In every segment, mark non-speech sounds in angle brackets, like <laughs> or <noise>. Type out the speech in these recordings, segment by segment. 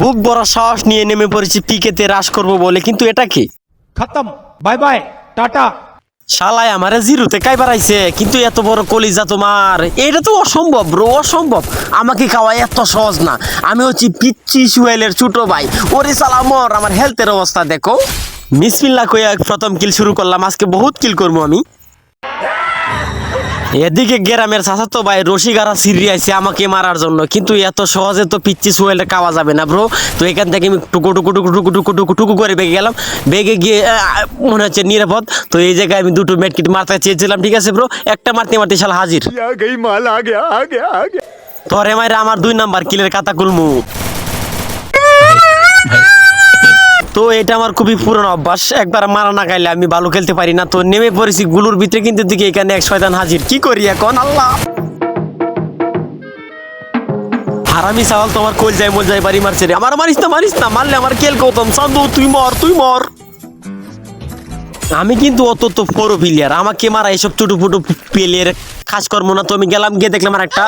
বুক বড় সাহস নিয়ে নেমে পড়েছি পিকেতে রাশ করব বলে কিন্তু এটা কি? খতম বাই বাই টাটা। শালাই আমারে জিরোতে কাই বাড়াইছে? কিন্তু এত বড় কলিজা তোমার। এটা তো অসম্ভব ব্রো অসম্ভব। আমাকে খাওয়া এত সহজ না। আমি হচ্ছি পিচ্ছি সুয়েলের ছোট ভাই। ওরে সালামর আমার হেলথের অবস্থা দেখো। মিসমিল্লা কয়ে প্রথম কিল শুরু করলাম আজকে বহুত কিল করব আমি। এদিকে গ্রামের চাচাতো ভাই রশিগারা সিরিয়াছে আমাকে মারার জন্য। কিন্তু এত সহজে তো পিচ্ছি সোয়েলটা খাওয়া যাবে না ব্রো তো এখান থেকে আমি টুকু টুকু টুকু টুকু টুকু টুকু টুকু করে বেগে গেলাম। বেগে গিয়ে মনে হচ্ছে নিরাপদ। তো এই জায়গায় আমি দুটো মেটকিট মারতে চেয়েছিলাম ঠিক আছে ব্রো একটা মারতে মারতে সাল হাজির। তোরে মাইরা আমার দুই নাম্বার কিলের কাতা কুলমু। তো এটা আমার খুবই পুরনো অভ্যাস। একবার মারা না খাইলে আমি ভালো খেলতে পারি না। তো নেমে পড়েছি গুলুর ভিতরে, কিন্তু দিকে এখানে এক শয়তান হাজির। কি করি এখন? আল্লাহ! হারামি সাওয়াল তোমার কোল যায় মন যায়, বাড়ি মারছে রে। আমার মারিস না মারিস না, মারলে আমার কেল কৌতম চান্দু তুই মর তুই মর। আমি কিন্তু অত তো ফোরো প্লেয়ার আমাকে মারা এসব ছোটো ফুটো প্লেয়ার করব না। তো আমি গেলাম, গিয়ে দেখলাম আর একটা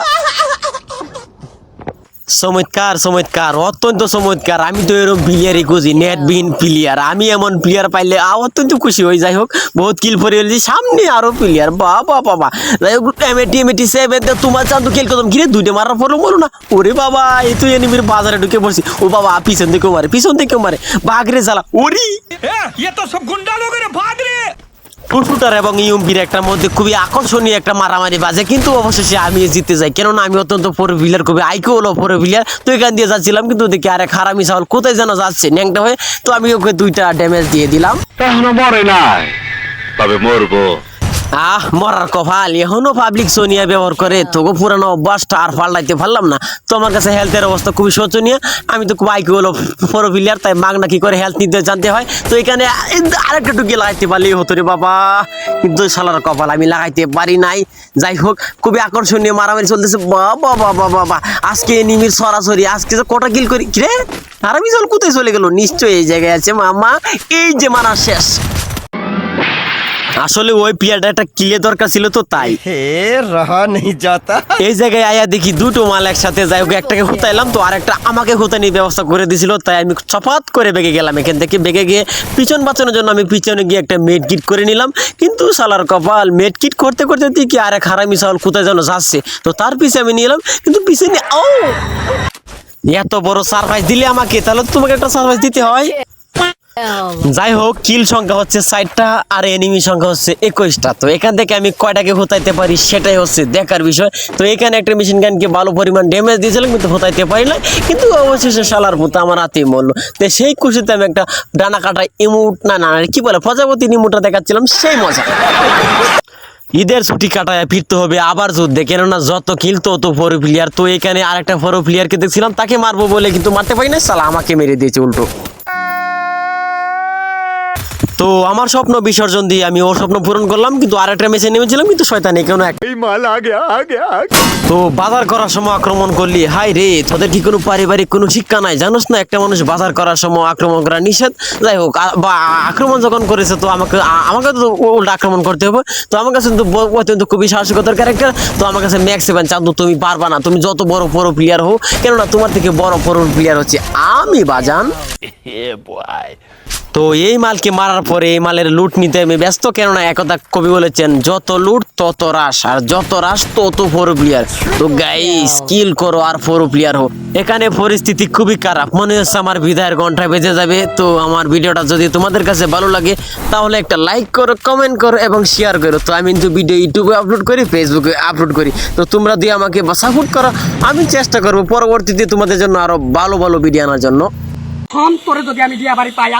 চমৎকার চমৎকার, অত্যন্ত চমৎকার। আমি তো এরকম প্লেয়ারই খুঁজি নেটবিহীন প্লেয়ার আমি এমন প্লেয়ার পাইলে অত্যন্ত খুশি হই। যাই হোক, বহুত কিল পরে হয়েছি সামনে আরও প্লেয়ার বাবা বাবা যাই হোক এমএটি এমএটি সেভেন তোমার চান্দু খেল করতাম ঘিরে দুইটা মারার পরও মরো না? ওরে বাবা, এই এনে এনিমির বাজারে ঢুকে পড়ছি। ও বাবা, পিছন থেকেও মারে, পিছন থেকেও মারে। বাঘরে জ্বালা, ওরি! ইয়ে তো সব গুন্ডা লোকের বাঘরে টুটুটার এবং ইউম্পির একটা মধ্যে খুবই আকর্ষণীয় একটা মারামারি বাজে, কিন্তু অবশেষে আমি জিতে যাই কেননা আমি অত্যন্ত ফোর ভিলার খুবই আইকে হলো ফোর ভিলার তো এখান দিয়ে যাচ্ছিলাম, কিন্তু দেখি আরে খারামি চাউল কোথায় যেন যাচ্ছে, ন্যাংটা হয়ে। তো আমি ওকে দুইটা ড্যামেজ দিয়ে দিলাম। তবে মরবো। আহ, মরার কপাল এখনও পাবলিক সোনিয়া ব্যবহার করে তোকে পুরানো অভ্যাসটা আর পাল্টাইতে পারলাম না। তো আমার কাছে হেলথের অবস্থা খুবই শোচনীয়। আমি তো খুব আইকে হলো ফোর প্লেয়ার তাই মাগনা কি করে হেলথ নিতে জানতে হয়। তো এখানে আরেকটা টুকি লাগাইতে পারলেই হতো রে বাবা, কিন্তু শালার কপাল আমি লাগাইতে পারি নাই। যাই হোক, খুবই আকর্ষণীয় মারামারি চলতেছে। বাবা বাবা বাবা, আজকে নিমির সরাসরি, আজকে যে কটা কিল করি কিরে? আরামি জল কোথায় চলে গেল? নিশ্চয়ই এই জায়গায় আছে মামা। এই যে মারা শেষ। আসলে ওই পিয়াটা একটা কিলে দরকার ছিল তো তাই। এই জায়গায় আয়া দেখি দুটো মাল একসাথে যাই হোক একটাকে হুতাইলাম তো আর একটা আমাকে হুতানির ব্যবস্থা করে দিছিল তাই আমি চপাত করে বেগে গেলাম এখান থেকে। বেগে গিয়ে পিছন বাঁচানোর জন্য আমি পিছনে গিয়ে একটা মেড কিট করে নিলাম। কিন্তু সালার কপাল মেড কিট করতে করতে দেখি আর এক হারামি সাল কোথায় যেন যাচ্ছে। তো তার পিছে আমি নিলাম কিন্তু পিছিয়ে ও এত বড় সারপ্রাইজ দিলে আমাকে তাহলে তোমাকে একটা সারপ্রাইজ দিতে হয়। যাই হোক কিল সংখ্যা হচ্ছে ষাটটা আর এনিমি সংখ্যা হচ্ছে একুশটা। তো এখান থেকে আমি কয়টাকে হতাইতে পারি সেটাই হচ্ছে দেখার বিষয়। তো এখানে একটা মেশিন গানকে ভালো পরিমাণ ড্যামেজ দিয়েছিলাম, কিন্তু হতাইতে পারি না কিন্তু অবশেষে শালার পুতো আমার হাতেই মরলো। তো সেই খুশিতে আমি একটা ডানা কাটা ইমুট না না কি বলে, প্রজাপতি ইমুটটা দেখাচ্ছিলাম, সেই মজা। ঈদের ছুটি কাটায় ফিরতে হবে আবার যুদ্ধে, কেননা যত কিল তত ফোর প্লেয়ার তো এখানে আরেকটা ফোর প্লেয়ারকে দেখছিলাম, তাকে মারবো বলে কিন্তু মারতে পারি না সালা আমাকে মেরে দিয়েছে উল্টো। তো আমার স্বপ্ন বিসর্জন দিয়ে আমি ওর স্বপ্ন পূরণ করলাম কিন্তু আরেকটা মেসে নেমেছিলাম কিন্তু শয়তান কেন। তো বাজার করার সময় আক্রমণ করলি হাই রে তোদের কি কোনো পারিবারিক কোনো শিক্ষা নাই? জানোস না একটা মানুষ বাজার করার সময় আক্রমণ করা নিষেধ। যাই হোক বা আক্রমণ যখন করেছে তো আমাকে আমাকে তো উল্টা আক্রমণ করতে হবে। তো আমার কাছে কিন্তু অত্যন্ত খুবই সাহসিকতার ক্যারেক্টার তো আমার কাছে ম্যাক্স সেভেন চাঁদু তুমি পারবা না। তুমি যত বড় বড় প্লেয়ার হো কেননা তোমার থেকে বড় বড় প্লেয়ার হচ্ছে আমি বাজান। <laughs> তো এই মালকে মারার পরে এই মালের লুট নিতে আমি ব্যস্ত কেননা একথা কবি বলেছেন যত লুট তত রাস আর যত রাস তত ফোর প্লেয়ার তো গাই স্কিল করো আর ফোর প্লেয়ার হো এখানে পরিস্থিতি খুবই খারাপ। মনে হচ্ছে আমার বিদায়ের ঘণ্টা বেজে যাবে। তো আমার ভিডিওটা যদি তোমাদের কাছে ভালো লাগে তাহলে একটা লাইক করো কমেন্ট করো এবং শেয়ার করো। তো আমি কিন্তু ভিডিও ইউটিউবে আপলোড করি ফেসবুকে আপলোড করি। তো তোমরা দিয়ে আমাকে সাপোর্ট করো। আমি চেষ্টা করব পরবর্তীতে তোমাদের জন্য আরও ভালো ভালো ভিডিও আনার জন্য। ফোন করে যদি আমি বিয়া বাড়ি পাই